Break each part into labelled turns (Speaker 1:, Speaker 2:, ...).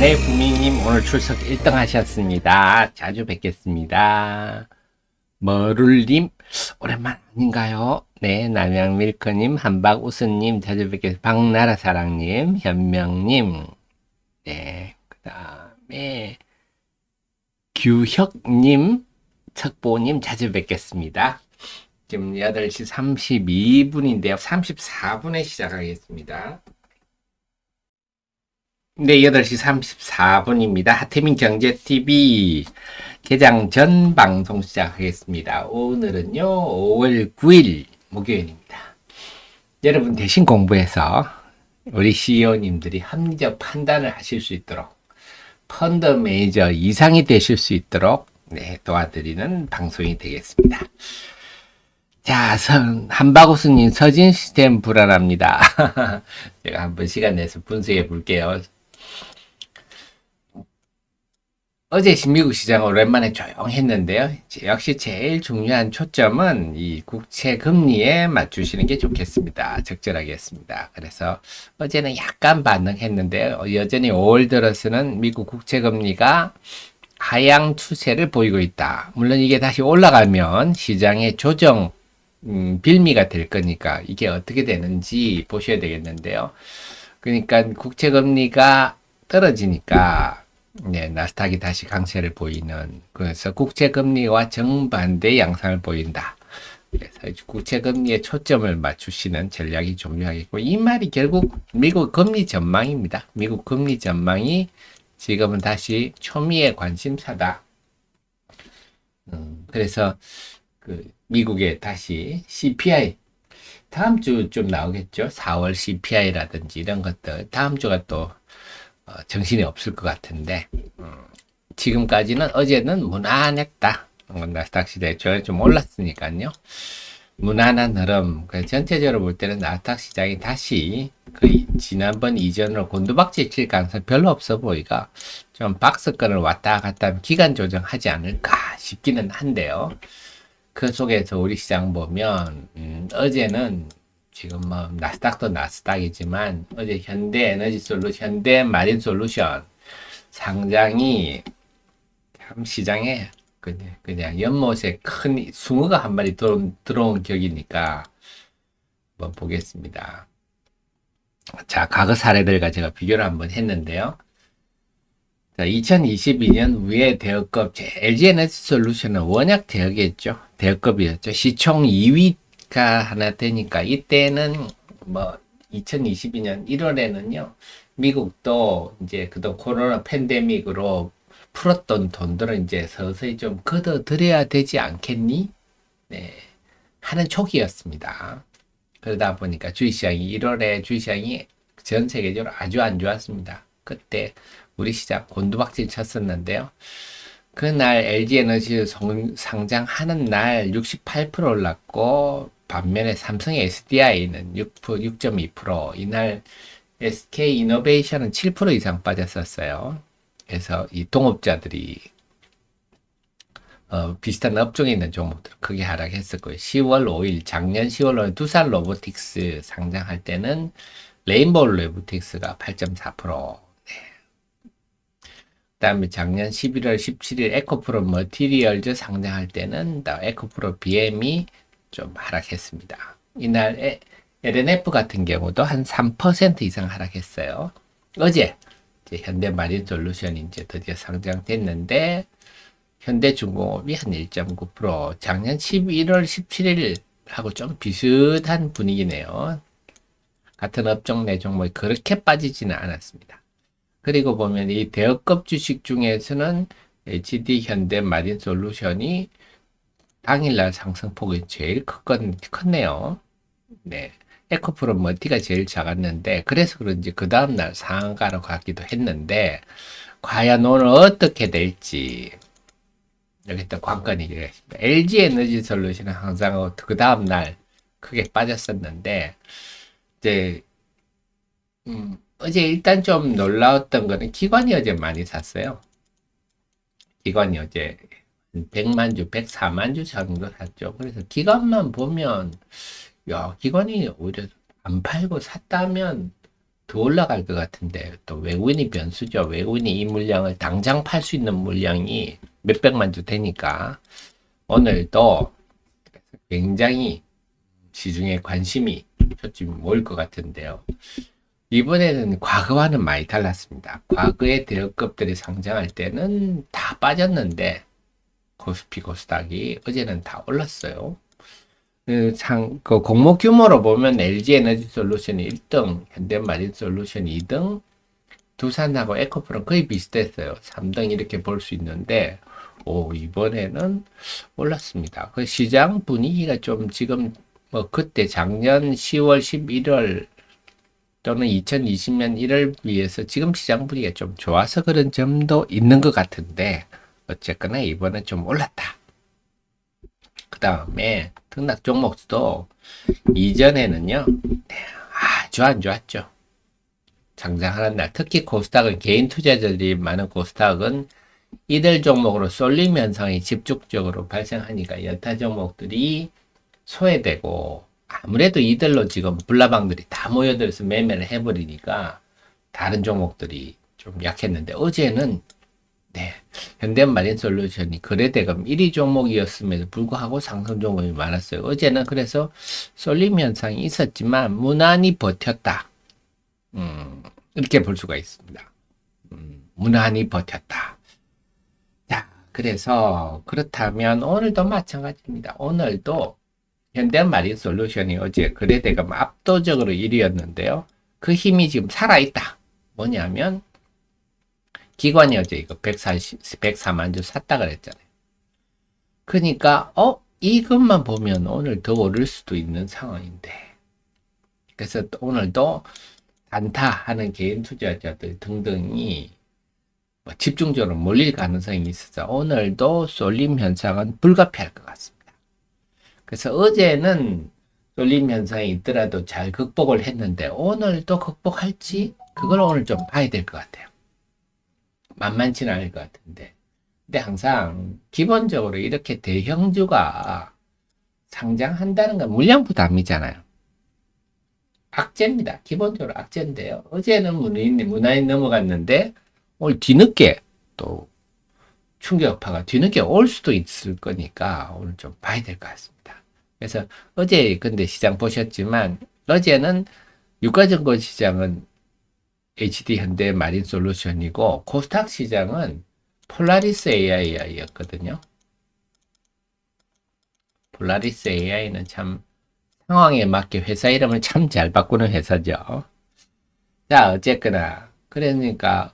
Speaker 1: 네, 부미님 오늘 출석 1등 하셨습니다. 자주 뵙겠습니다. 머룰님, 오랜만 아닌가요? 네, 남양밀크님, 한박우스님, 자주 뵙겠습니다. 박나라사랑님, 현명님, 네, 그 다음에, 규혁님, 척보님, 자주 뵙겠습니다. 지금 8시 32분인데요. 34분에 시작하겠습니다. 네, 8시 34분입니다. 하태민 경제TV 개장 전 방송 시작하겠습니다. 오늘은요, 5월 9일 목요일입니다. 여러분 대신 공부해서 우리 CEO님들이 합리적 판단을 하실 수 있도록 펀드 매니저 이상이 되실 수 있도록 네, 도와드리는 방송이 되겠습니다. 자, 선, 한바구스님, 서진 시스템 불안합니다. 제가 한번 시간 내서 분석해 볼게요. 어제 미국 시장 오랜만에 조용했는데요. 역시 제일 중요한 초점은 이 국채 금리에 맞추시는 게 좋겠습니다. 적절하게 했습니다. 그래서 어제는 약간 반등했는데 여전히 5월 들어서는 미국 국채 금리가 하향 추세를 보이고 있다. 물론 이게 다시 올라가면 시장의 조정 음, 빌미가 될 거니까 이게 어떻게 되는지 보셔야 되겠는데요. 그러니까 국채 금리가 떨어지니까 네, 나스닥이 다시 강세를 보이는 그래서 국채 금리와 정반대 양상을 보인다. 그래서 국채 금리에 초점을 맞추시는 전략이 중요하겠고 이 말이 결국 미국 금리 전망입니다. 미국 금리 전망이 지금은 다시 초미의 관심사다. 음, 그래서 그 미국에 다시 CPI 다음 주 좀 나오겠죠. 4월 CPI라든지 이런 것들 다음 주가 또 어, 정신이 없을 것 같은데 음, 지금까지는 어제는 무난했다. 어, 나스닥 시대 저는 좀 올랐으니까요. 무난한 흐름. 그 전체적으로 볼 때는 나스닥 시장이 다시 그 지난번 이전으로 곤두박질 칠 가능성이 별로 없어 보이가 좀 박스권을 왔다 갔다 하면 기간 조정하지 않을까 싶기는 한데요. 그 속에서 우리 시장 보면 음, 어제는 지금 뭐 나스닥도 나스닥이지만 어제 현대 에너지 솔루션, 현대 마린 솔루션 상장이 참 시장에 그냥, 그냥 연못에 큰 숭어가 한 마리 들어온, 들어온 격이니까 한번 보겠습니다. 자, 과거 사례들과 제가 비교를 한번 했는데요. 자, 2022년 위에 대역급 LG 에너지 솔루션은 원약 대역이었죠. 대역급이었죠. 시총 2위 가 하나 되니까 이때는 뭐 2022년 1월에는요. 미국도 이제 그동 코로나 팬데믹으로 풀었던 돈들을 이제 서서히 좀 걷어들여야 되지 않겠니? 네. 하는 초기였습니다. 그러다 보니까 주식시장이 1월에 주식시장이 전 세계적으로 아주 안 좋았습니다. 그때 우리 시장 곤두박질 쳤었는데요. 그날 LG에너지 상장하는 날 68% 올랐고 반면에 삼성 SDI는 6, 6.2% 이날 SK 이노베이션은 7% 이상 빠졌었어요. 그래서 이 동업자들이 어, 비슷한 업종에 있는 종목들 크게 하락했었고요. 10월 5일, 작년 10월 5일 두산 로보틱스 상장할 때는 레인보우 로보틱스가 8.4%, 그다음에 작년 11월 17일 에코프로 머티리얼즈 상장할 때는 에코프로 BM이 좀 하락했습니다. 이날 LNF 같은 경우도 한 3% 이상 하락했어요. 어제 현대마린 솔루션이 이제 드디어 상장됐는데 현대중공업이 한 1.9% 작년 11월 17일 하고 좀 비슷한 분위기네요. 같은 업종 내 종목이 그렇게 빠지지는 않았습니다. 그리고 보면 이 대여급 주식 중에서는 HD 현대 마린 솔루션이 당일날 상승폭이 제일 컸건, 컸네요. 네. 에코프로 머티가 제일 작았는데, 그래서 그런지 그 다음날 상한가로 가기도 했는데, 과연 오늘 어떻게 될지, 여기 또 관건이 되겠습니다. LG 에너지 솔루션은 항상 그 다음날 크게 빠졌었는데, 이제, 음, 어제 일단 좀 놀라웠던 거는 기관이 어제 많이 샀어요. 기관이 어제 100만 주, 104만 주 정도 샀죠. 그래서 기관만 보면, 야, 기관이 오히려 안 팔고 샀다면 더 올라갈 것 같은데 또 외국인이 변수죠. 외국인이 이 물량을 당장 팔 수 있는 물량이 몇백만 주 되니까 오늘도 굉장히 시중에 관심이 초점이 모일 것 같은데요. 이번에는 과거와는 많이 달랐습니다. 과거의 대여급들이 상장할 때는 다 빠졌는데 코스피 코스닥이 어제는 다 올랐어요. 그 상, 그 공모 규모로 보면 LG 에너지 솔루션이 1등, 현대마린 솔루션이 2등, 두산하고 에코프는 거의 비슷했어요. 3등 이렇게 볼 수 있는데, 오, 이번에는 올랐습니다. 그 시장 분위기가 좀 지금, 뭐, 그때 작년 10월, 11월, 또는 2020년 1월 비해서 지금 시장 분위기가 좀 좋아서 그런 점도 있는 것 같은데, 어쨌거나 이번엔 좀 올랐다. 그 다음에 등락 종목도 이전에는요, 네, 아주 안 좋았죠. 장장하는 날, 특히 코스닥은 개인 투자자들이 많은 코스닥은 이들 종목으로 쏠림 현상이 집중적으로 발생하니까 여타 종목들이 소외되고 아무래도 이들로 지금 불나방들이 다 모여들어서 매매를 해버리니까 다른 종목들이 좀 약했는데 어제는 네. 현대마린 솔루션이 거래대금 1위 종목이었음에도 불구하고 상승 종목이 많았어요. 어제는 그래서 쏠림 현상이 있었지만 무난히 버텼다. 음, 이렇게 볼 수가 있습니다. 음, 무난히 버텼다. 자, 그래서 그렇다면 오늘도 마찬가지입니다. 오늘도 현대마린 솔루션이 어제 거래대금 압도적으로 1위였는데요. 그 힘이 지금 살아있다. 뭐냐면 기관이 어제 이거 140, 104만 주 샀다 그랬잖아요. 그러니까 어 이것만 보면 오늘 더 오를 수도 있는 상황인데 그래서 오늘도 단타 하는 개인 투자자들 등등이 뭐 집중적으로 몰릴 가능성이 있어서 오늘도 쏠림 현상은 불가피할 것 같습니다. 그래서 어제는 쏠림 현상이 있더라도 잘 극복을 했는데 오늘도 극복할지 그걸 오늘 좀 봐야 될 것 같아요. 만만치는 않을 것 같은데. 근데 항상 기본적으로 이렇게 대형주가 상장한다는 건 물량 부담이잖아요. 악재입니다. 기본적으로 악재인데요. 어제는 무난히, 무난히 넘어갔는데 오늘 뒤늦게 또 충격파가 뒤늦게 올 수도 있을 거니까 오늘 좀 봐야 될 것 같습니다. 그래서 어제 근데 시장 보셨지만 어제는 유가증권 시장은 HD 현대 마린 솔루션이고 코스닥 시장은 폴라리스 AI였거든요. 폴라리스 AI는 참 상황에 맞게 회사 이름을 참 잘 바꾸는 회사죠. 자, 어쨌거나 그러니까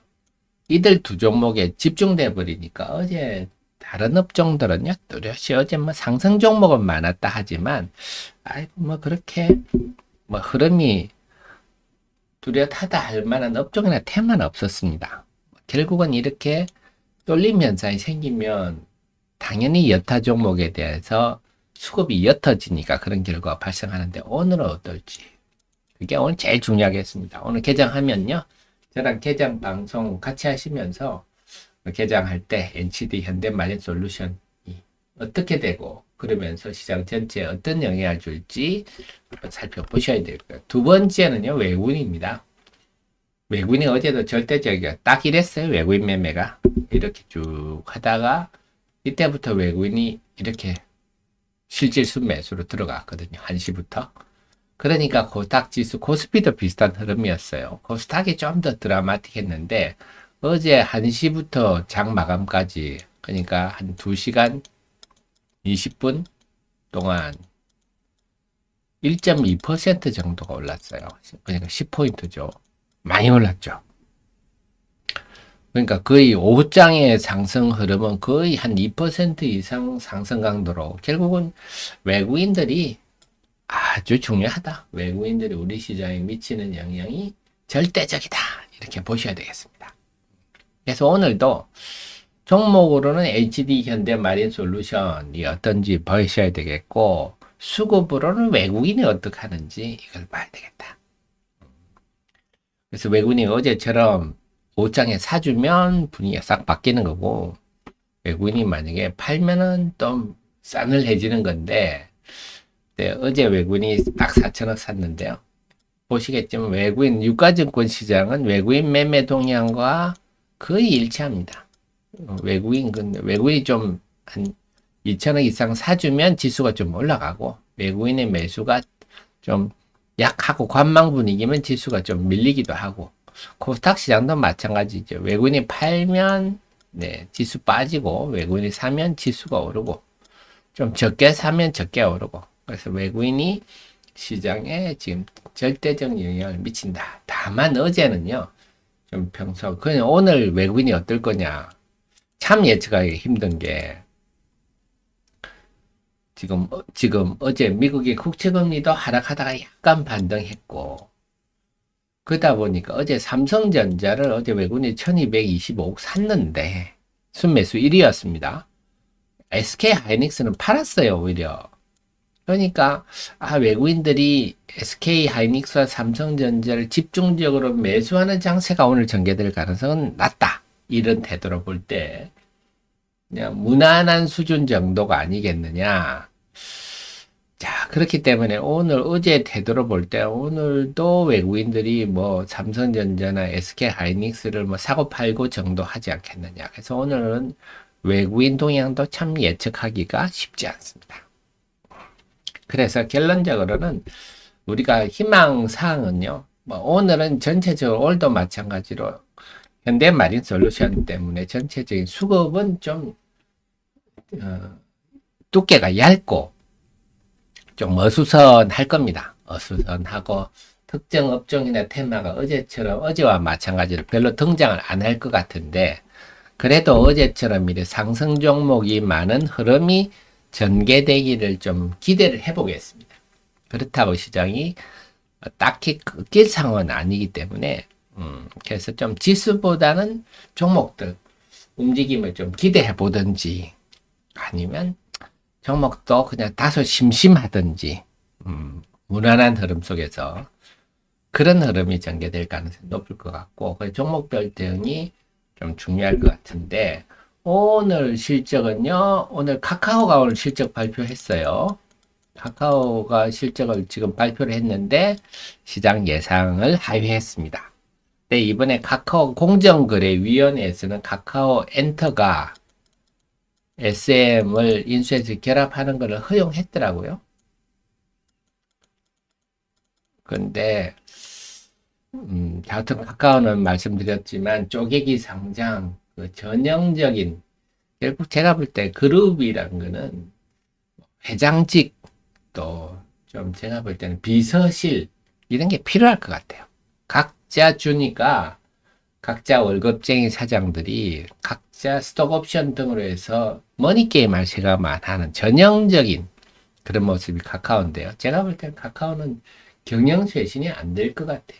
Speaker 1: 이들 두 종목에 집중돼 버리니까 어제 다른 업종들은요 뚜렷이 어제 뭐 상승 종목은 많았다 하지만 아이고 뭐 그렇게 뭐 흐름이 뚜렷하다 할 만한 업종이나 테마는 없었습니다. 결국은 이렇게 쏠림 현상이 생기면 당연히 여타 종목에 대해서 수급이 옅어지니까 그런 결과가 발생하는데 오늘은 어떨지 그게 오늘 제일 중요하겠습니다. 오늘 개장하면요 저랑 개장 방송 같이 하시면서 개장할 때 NCD 현대마린 솔루션이 어떻게 되고 그러면서 시장 전체에 어떤 영향을 줄지 살펴보셔야 될 거예요. 두 번째는요, 외국인입니다. 외국인이 어제도 절대적이야. 딱 이랬어요, 외국인 매매가. 이렇게 쭉 하다가, 이때부터 외국인이 이렇게 실질수 매수로 들어갔거든요. 1시부터. 그러니까 코스닥 지수, 코스피도 비슷한 흐름이었어요. 코스닥이 좀 더 드라마틱했는데, 어제 1시부터 장 마감까지, 그러니까 한 2시간 20분 동안 1.2% 정도가 올랐어요. 그러니까 10포인트죠. 많이 올랐죠. 그러니까 거의 5장의 상승 흐름은 거의 한 2% 이상 상승 강도로 결국은 외국인들이 아주 중요하다. 외국인들이 우리 시장에 미치는 영향이 절대적이다. 이렇게 보셔야 되겠습니다. 그래서 오늘도 종목으로는 HD 현대 마린 솔루션이 어떤지 보셔야 되겠고 수급으로는 외국인이 어떻게 하는지 이걸 봐야 되겠다. 그래서 외국인이 어제처럼 5장에 사주면 분위기가 싹 바뀌는 거고 외국인이 만약에 팔면은 좀 싸늘해지는 건데 네, 어제 외국인이 딱 4천억 샀는데요. 보시겠지만 외국인 유가증권 시장은 외국인 매매 동향과 거의 일치합니다. 어, 외국인 근데 외국인이 좀 한 2천억 이상 사주면 지수가 좀 올라가고 외국인의 매수가 좀 약하고 관망 분위기면 지수가 좀 밀리기도 하고 코스닥 시장도 마찬가지죠. 외국인이 팔면 네, 지수 빠지고 외국인이 사면 지수가 오르고 좀 적게 사면 적게 오르고 그래서 외국인이 시장에 지금 절대적 영향을 미친다. 다만 어제는요. 좀 평소 그냥 오늘 외국인이 어떨 거냐 참 예측하기 힘든 게 지금 어- 지금 어제 미국의 국채 금리도 하락하다가 약간 반등했고 그러다 보니까 어제 삼성전자를 어제 외국인이 1225억 샀는데 순매수 1위였습니다. SK 하이닉스는 팔았어요, 오히려. 그러니까 아 외국인들이 SK 하이닉스와 삼성전자를 집중적으로 매수하는 장세가 오늘 전개될 가능성은 낮다. 이런 태도로 볼때 그냥 무난한 수준 정도가 아니겠느냐. 자, 그렇기 때문에 오늘 어제 태도로 볼때 오늘도 외국인들이 뭐 삼성전자나 SK 하이닉스를 뭐 사고 팔고 정도 하지 않겠느냐. 그래서 오늘은 외국인 동향도 참 예측하기가 쉽지 않습니다. 그래서 결론적으로는 우리가 희망 사항은요. 뭐 오늘은 전체적으로 오늘도 마찬가지로 현대마린 솔루션 때문에 전체적인 수급은 좀 어, 두께가 얇고 좀 어수선할 겁니다. 어수선하고 특정 업종이나 테마가 어제처럼 어제와 마찬가지로 별로 등장을 안 할 것 같은데 그래도 어제처럼 이래 상승 종목이 많은 흐름이 전개되기를 좀 기대를 해보겠습니다. 그렇다고 시장이 딱히 꺾일 상황은 아니기 때문에 음, 그래서 좀 지수보다는 종목들 움직임을 좀 기대해 보든지 아니면 종목도 그냥 다소 심심하든지 음, 무난한 흐름 속에서 그런 흐름이 전개될 가능성이 높을 것 같고 그 종목별 대응이 좀 중요할 것 같은데 오늘 실적은요 오늘 카카오가 오늘 실적 발표했어요 카카오가 실적을 지금 발표를 했는데 시장 예상을 하회했습니다. 네, 이번에 카카오 공정거래위원회에서는 카카오 엔터가 SM을 인수해서 결합하는 것을 허용했더라고요. 근데 음, 하여튼 카카오는 말씀드렸지만 쪼개기 상장 그 전형적인 결국 제가 볼 때 그룹이란 거는 회장직 또 좀 제가 볼 때는 비서실 이런 게 필요할 것 같아요. 각 자 주니까 각자 월급쟁이 사장들이 각자 스톡옵션 등으로 해서 머니게임 할 생각만 하는 전형적인 그런 모습이 카카오인데요. 제가 볼 때는 카카오는 경영 쇄신이 안 될 것 같아요.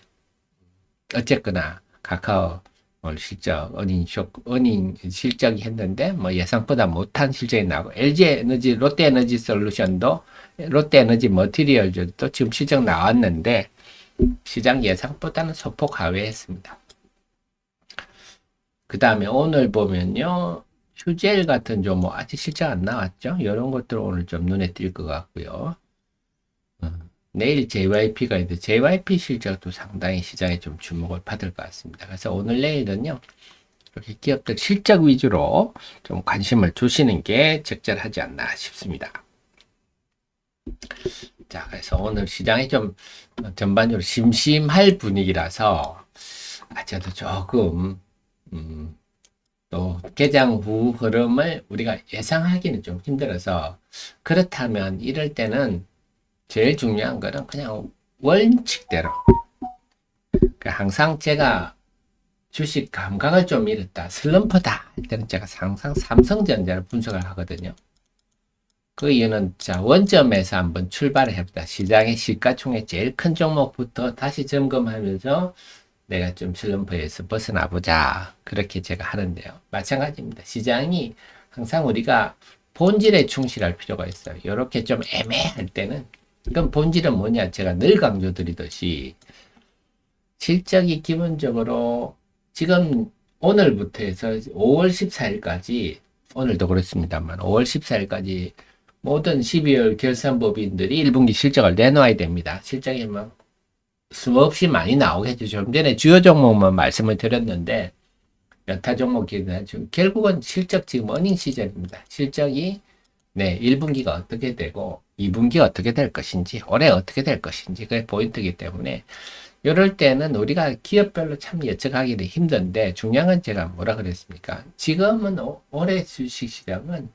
Speaker 1: 어쨌거나 카카오 오늘 실적 어닝 쇼 어닝 실적이 했는데 뭐 예상보다 못한 실적이 나고 LG 에너지 롯데 에너지 솔루션도 롯데 에너지 머티리얼즈도 지금 실적 나왔는데 시장 예상보다는 소폭 하회했습니다. 그 다음에 오늘 보면요. 휴젤 같은 종목 아직 실적 안 나왔죠? 이런 것들 오늘 좀 눈에 띌 것 같고요. 어, 내일 JYP가 있는데 JYP 실적도 상당히 시장에 좀 주목을 받을 것 같습니다. 그래서 오늘 내일은요. 이렇게 기업들 실적 위주로 좀 관심을 두시는 게 적절하지 않나 싶습니다. 자, 그래서 오늘 시장이 좀 전반적으로 심심할 분위기라서 아, 저도 조금 음, 또 개장 후 흐름을 우리가 예상하기는 좀 힘들어서 그렇다면 이럴 때는 제일 중요한 거는 그냥 원칙대로 그 항상 제가 주식 감각을 좀 잃었다 슬럼프다 할 때는 제가 항상 삼성전자를 분석을 하거든요. 그 이유는 자 원점에서 한번 출발을 해보자. 시장의 시가총액 제일 큰 종목부터 다시 점검하면서 내가 좀 슬럼프에서 벗어나 보자. 그렇게 제가 하는데요. 마찬가지입니다. 시장이 항상 우리가 본질에 충실할 필요가 있어요. 이렇게 좀 애매할 때는 그럼 본질은 뭐냐? 제가 늘 강조드리듯이 실적이 기본적으로 지금 오늘부터 해서 5월 14일까지 오늘도 그렇습니다만 5월 14일까지 모든 12월 결산법인들이 1분기 실적을 내놓아야 됩니다. 실적이 뭐 수없이 많이 나오겠죠. 좀 전에 주요 종목만 말씀을 드렸는데 여타 종목이나 지금 결국은 실적 지금 어닝 시즌입니다. 실적이 네 1분기가 어떻게 되고 2분기 어떻게 될 것인지 올해 어떻게 될 것인지 그게 포인트이기 때문에 이럴 때는 우리가 기업별로 참 예측하기는 힘든데 중요한 건 제가 뭐라 그랬습니까? 지금은 오- 올해 주식 시장은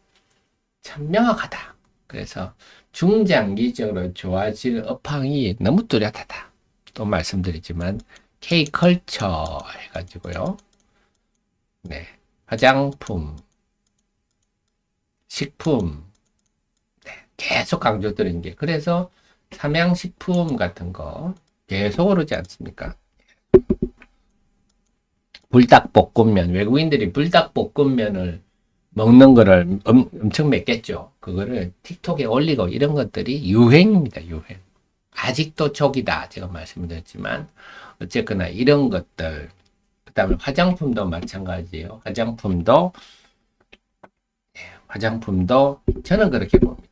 Speaker 1: 참 명확하다. 그래서 중장기적으로 좋아질 업황이 너무 뚜렷하다. 또 말씀드리지만 K컬처 해가지고요. 네, 화장품, 식품, 네, 계속 강조드린 게 그래서 삼양식품 같은 거 계속 오르지 않습니까? 불닭볶음면 외국인들이 불닭볶음면을 먹는 거를 엄, 엄청 맺겠죠. 그거를 틱톡에 올리고 이런 것들이 유행입니다. 유행. 아직도 초기다. 제가 말씀드렸지만 어쨌거나 이런 것들 그다음에 화장품도 마찬가지예요. 화장품도 예, 화장품도 저는 그렇게 봅니다.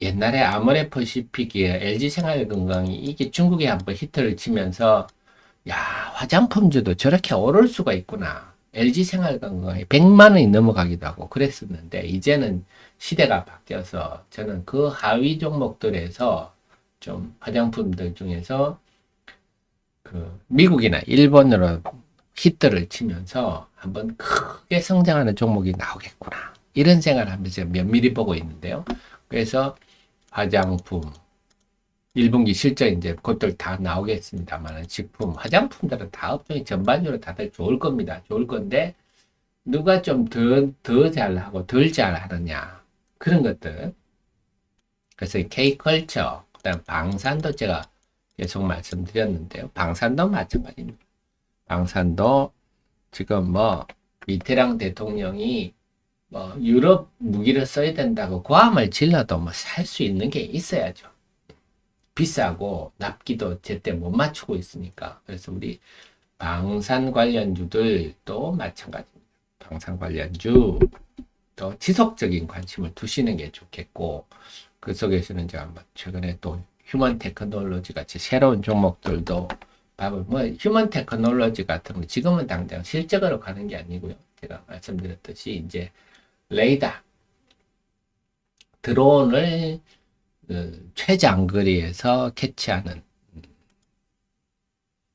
Speaker 1: 옛날에 아모레퍼시픽이에요. LG 생활건강이 이게 중국에 한번 히트를 치면서 야 화장품주도 저렇게 오를 수가 있구나. LG 생활건강에 100만 원이 넘어가기도 하고 그랬었는데 이제는 시대가 바뀌어서 저는 그 하위 종목들에서 좀 화장품들 중에서 그 미국이나 일본으로 히트를 치면서 한번 크게 성장하는 종목이 나오겠구나. 이런 생각을 하면서 면밀히 보고 있는데요. 그래서 화장품, 1분기 실적 이제 그것들 다 나오겠습니다만 식품, 화장품들은 다 업종이 전반적으로 다들 좋을 겁니다. 좋을 건데 누가 좀 더 더 잘하고 덜 잘하느냐 그런 것들. 그래서 K컬처, 그다음 방산도 제가 계속 말씀드렸는데요. 방산도 마찬가지입니다. 방산도 지금 뭐 미테랑 대통령이 뭐 유럽 무기를 써야 된다고 고함을 질러도 뭐 살 수 있는 게 있어야죠. 비싸고 납기도 제때 못 맞추고 있으니까. 그래서 우리 방산 관련주들도 마찬가지입니다. 방산 관련주 또 지속적인 관심을 두시는 게 좋겠고 그 속에서는 제가 뭐 최근에 또 휴먼 테크놀로지 같이 새로운 종목들도 밥을 뭐 휴먼 테크놀로지 같은 거 지금은 당장 실적으로 가는 게 아니고요. 제가 말씀드렸듯이 이제 레이더 드론을 그 최장거리에서 캐치하는 음,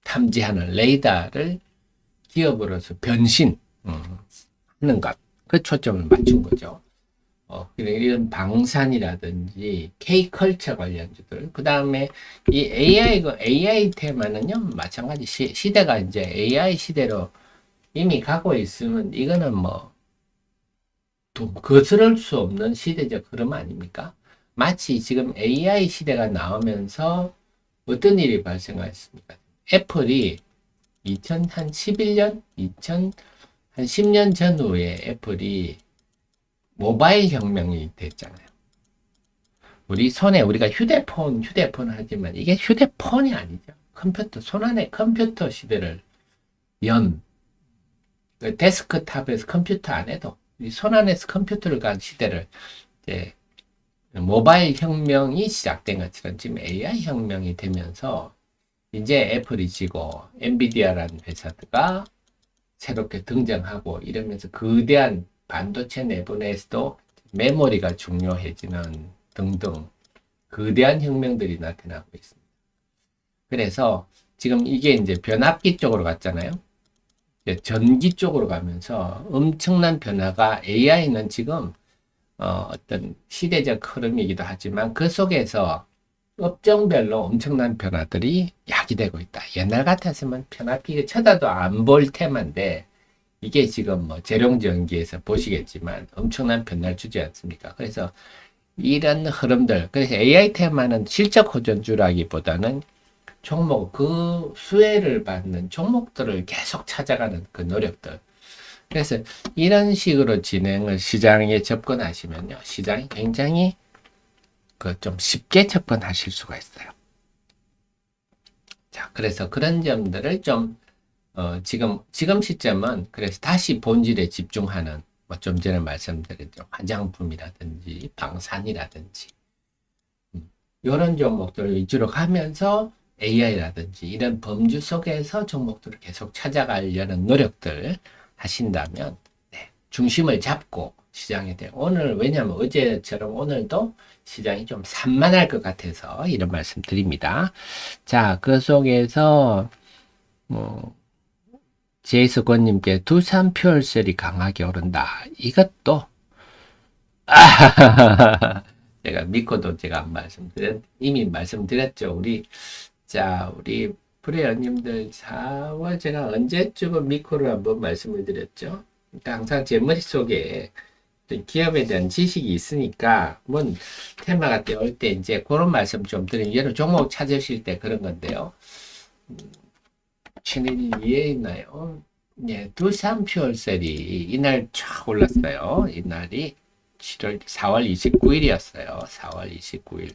Speaker 1: 탐지하는 레이더를 기업으로서 변신 음, 하는 것. 그 초점을 맞춘 거죠. 어, 이런 방산이라든지 K컬처 관련주들, 그 다음에 이 AI, 그 AI 테마는요, 마찬가지 시, 시대가 이제 AI 시대로 이미 가고 있으면 이거는 뭐, 또 거스를 수 없는 시대적 흐름 아닙니까? 마치 지금 AI 시대가 나오면서 어떤 일이 발생했습니까? 애플이 2011년, 2000, 한 10년 전후에 애플이 모바일 혁명이 됐잖아요. 우리 손에 우리가 휴대폰, 휴대폰 하지만 이게 휴대폰이 아니죠. 컴퓨터, 손 안에 컴퓨터 시대를 연, 그 데스크탑에서 컴퓨터 안에도 이손 안에서 컴퓨터를 간 시대를 이제 모바일 혁명이 시작된 것처럼 지금 AI 혁명이 되면서 이제 애플이 지고 엔비디아라는 회사가 새롭게 등장하고 이러면서 거대한 반도체 내부에서도 메모리가 중요해지는 등등 거대한 혁명들이 나타나고 있습니다. 그래서 지금 이게 이제 변압기 쪽으로 갔잖아요. 전기 쪽으로 가면서 엄청난 변화가 AI는 지금 어, 어떤 시대적 흐름이기도 하지만 그 속에서 업종별로 엄청난 변화들이 야기되고 있다. 옛날 같았으면 변압기가 쳐다도 안 볼 테마인데 이게 지금 뭐 재룡전기에서 보시겠지만 엄청난 변화를 주지 않습니까? 그래서 이런 흐름들, 그래서 AI 테마는 실적 호전주라기보다는 종목, 그 수혜를 받는 종목들을 계속 찾아가는 그 노력들. 그래서 이런 식으로 진행을 시장에 접근하시면요. 시장이 굉장히 그 좀 쉽게 접근하실 수가 있어요. 자, 그래서 그런 점들을 좀 어, 지금, 지금 시점은 그래서 다시 본질에 집중하는, 뭐 좀 전에 말씀드린 화장품이라든지 방산이라든지, 음, 이런 종목들을 위주로 가면서 AI라든지 이런 범주 속에서 종목들을 계속 찾아가려는 노력들 하신다면 네, 중심을 잡고 시장에 대해 오늘 왜냐하면 어제처럼 오늘도 시장이 좀 산만할 것 같아서 이런 말씀 드립니다. 자, 그 속에서 뭐 제이스 권님께 두산 퓨얼셀이 강하게 오른다. 이것도 아, 제가 믿고도 제가 말씀드렸 이미 말씀드렸죠. 우리 자 우리 프레어님들 4월 제가 언제쯤은 미코를 한번 말씀을 드렸죠. 그러니까 항상 제 머릿속에 기업에 대한 지식이 있으니까 뭔 테마가 때올 때 이제 그런 말씀 좀 드리면 여러 종목 찾으실 때 그런 건데요. 친일이 위에 있나요? 네, 두산 퓨얼셀이 이날 쫙 올랐어요. 이날이 7월 4월 29일이었어요. 4월 29일.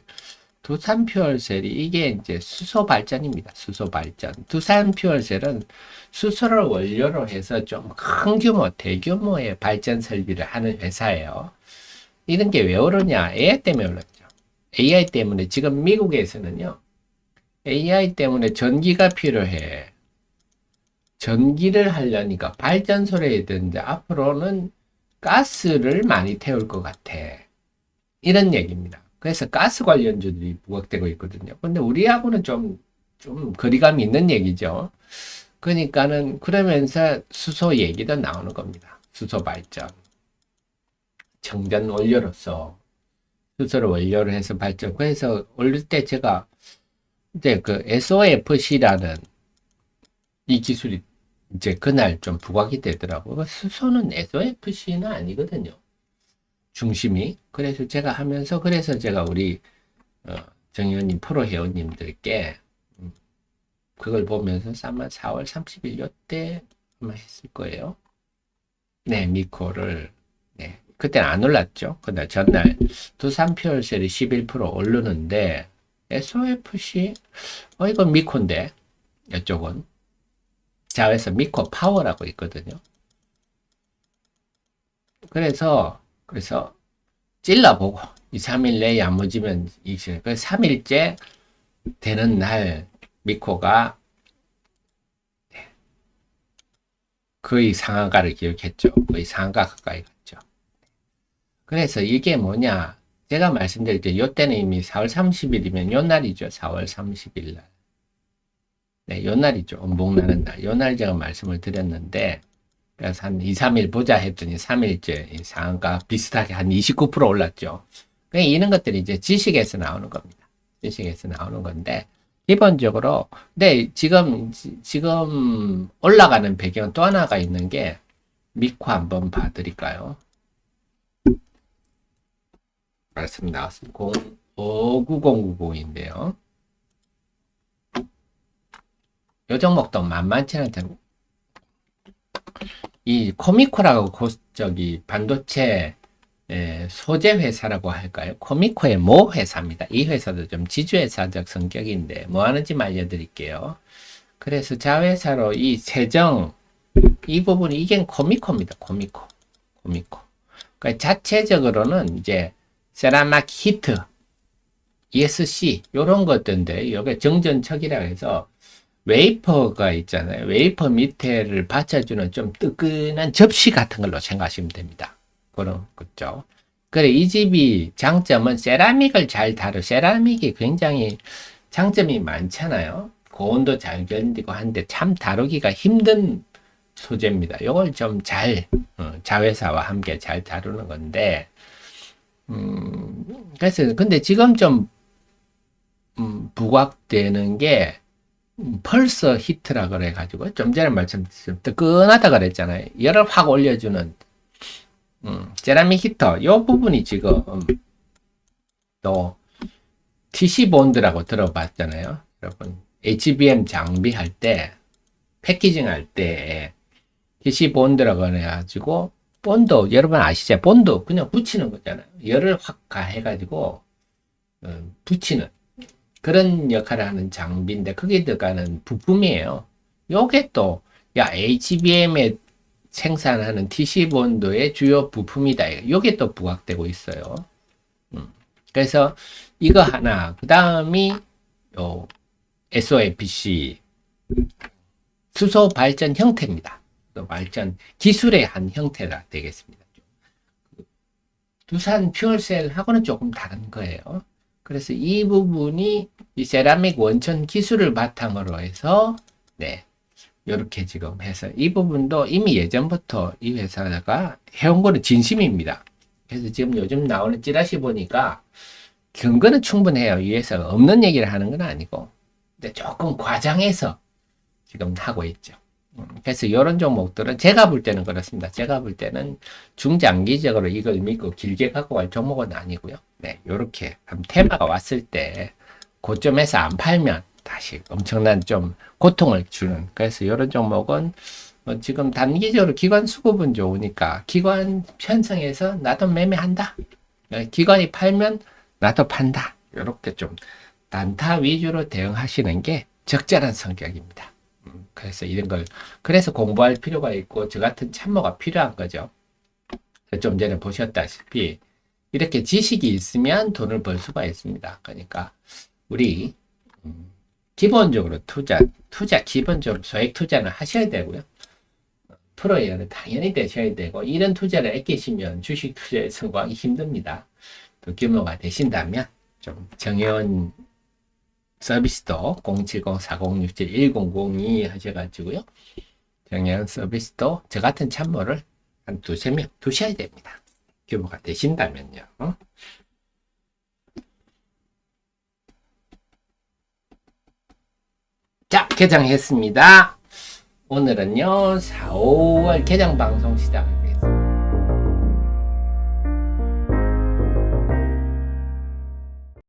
Speaker 1: 두산 퓨얼셀이 이게 이제 수소 발전입니다. 수소 발전. 두산 퓨얼셀은 수소를 원료로 해서 좀 큰 규모, 대규모의 발전 설비를 하는 회사예요. 이런 게 왜 오르냐? AI 때문에 올랐죠. AI 때문에 지금 미국에서는요. AI 때문에 전기가 필요해. 전기를 하려니까 발전소를 해야 되는데 앞으로는 가스를 많이 태울 것 같아. 이런 얘기입니다. 그래서 가스 관련주들이 부각되고 있거든요. 근데 우리하고는 좀, 좀 거리감이 있는 얘기죠. 그러니까는 그러면서 수소 얘기도 나오는 겁니다. 수소 발전. 정전 원료로서 수소를 원료로 해서 발전. 그래서 올릴 때 제가 이제 그 SOFC라는 이 기술이 이제 그날 좀 부각이 되더라고요. 수소는 SOFC는 아니거든요. 중심이. 그래서 제가 하면서, 그래서 제가 우리, 어, 정 의원님, 프로 회원님들께, 음, 그걸 보면서 아마 4월 30일 요때 아마 했을 거예요. 네, 미코를, 네. 그때는 안 올랐죠. 그날 전날 두산 퓨얼셀이 11% 오르는데, SOFC, 어, 이건 미코인데, 이쪽은. 자회사 미코 파워라고 있거든요. 그래서 그래서 찔러보고 2, 3일 내에 야무지면 이제 그 3일째 되는 날 미코가 네. 거의 상한가를 기록했죠. 거의 상한가 가까이 갔죠. 그래서 이게 뭐냐? 제가 말씀드릴 때, 요때는 이미 4월 30일이면 요 날이죠. 4월 30일 날. 네, 요 날이죠. 음복나는 날. 요 날 제가 말씀을 드렸는데, 그래서 한 2, 3일 보자 했더니 3일째 상한가 비슷하게 한 29% 올랐죠. 그러니까 이런 것들이 이제 지식에서 나오는 겁니다. 지식에서 나오는 건데, 기본적으로, 네, 지금, 지금 올라가는 배경 또 하나가 있는 게, 미코 한번 봐드릴까요? 말씀 나왔습니다. 059090인데요. 요 종목도 만만치는 않은 이 코미코라고 고, 저기 반도체 에, 소재 회사라고 할까요? 코미코의 모 회사입니다. 이 회사도 좀 지주회사적 성격인데 뭐 하는지 알려드릴게요. 그래서 자회사로 이 세정 이 부분이 이게 코미코입니다. 코미코, 코미코. 그러니까 자체적으로는 이제 세라막 히트, ESC 이런 것들인데 여기 정전척이라 해서 웨이퍼가 있잖아요. 웨이퍼 밑에를 받쳐주는 좀 뜨끈한 접시 같은 걸로 생각하시면 됩니다. 그런 거죠. 그래, 이 집이 장점은 세라믹을 잘 다루, 세라믹이 굉장히 장점이 많잖아요. 고온도 잘 견디고 한데 참 다루기가 힘든 소재입니다. 이걸 좀 잘, 어, 자회사와 함께 잘 다루는 건데, 음, 그래서, 근데 지금 좀, 음, 부각되는 게, 펄서 히트라 그래가지고 좀 전에 말씀드렸 뜨끈하다 그랬잖아요. 열을 확 올려주는 음, 세라믹 히터 요 부분이 지금 또 TC 본드라고 들어봤잖아요. 여러분 HBM 장비 할 때 패키징 할 때 TC 본드라고 해가지고 본드 여러분 아시죠? 본드 그냥 붙이는 거잖아요. 열을 확 가해가지고 어, 붙이는 그런 역할을 하는 장비인데 거기에 들어가는 부품이에요. 요게 또, 야, HBM에 생산하는 TC본도의 주요 부품이다. 요게 또 부각되고 있어요. 음. 그래서 이거 하나, 그 다음이 요 SOFC 수소 발전 형태입니다. 수소 발전 기술의 한 형태가 되겠습니다. 두산 퓨얼셀하고는 조금 다른 거예요. 그래서 이 부분이 이 세라믹 원천 기술을 바탕으로 해서 네 이렇게 지금 해서 이 부분도 이미 예전부터 이 회사가 해온 거는 진심입니다. 그래서 지금 요즘 나오는 찌라시 보니까 근거는 충분해요. 이 회사가 없는 얘기를 하는 건 아니고 근데 조금 과장해서 지금 하고 있죠. 음, 그래서 이런 종목들은 제가 볼 때는 그렇습니다. 제가 볼 때는 중장기적으로 이걸 믿고 길게 갖고 갈 종목은 아니고요. 네, 요렇게 한 테마가 왔을 때 고점에서 안 팔면 다시 엄청난 좀 고통을 주는 그래서 이런 종목은 뭐 지금 단기적으로 기관 수급은 좋으니까 기관 편성해서 나도 매매한다. 네, 기관이 팔면 나도 판다. 이렇게 좀 단타 위주로 대응하시는 게 적절한 성격입니다. 음, 그래서 이런 걸 그래서 공부할 필요가 있고 저 같은 참모가 필요한 거죠. 좀 전에 보셨다시피 이렇게 지식이 있으면 돈을 벌 수가 있습니다. 그러니까 우리 음, 기본적으로 투자, 투자 기본적으로 소액 투자는 하셔야 되고요. 프로에어는 당연히 되셔야 되고 이런 투자를 아끼시면 주식 투자에 성공하기 힘듭니다. 또 규모가 되신다면 좀 정해온 서비스도 070-4067-1002 하셔가지고요. 정해온 서비스도 저 같은 참모를 한 두세 명 두셔야 됩니다. 규모가 되신다면요. 어? 자, 개장했습니다. 오늘은요, 4, 5월 개장 방송 시작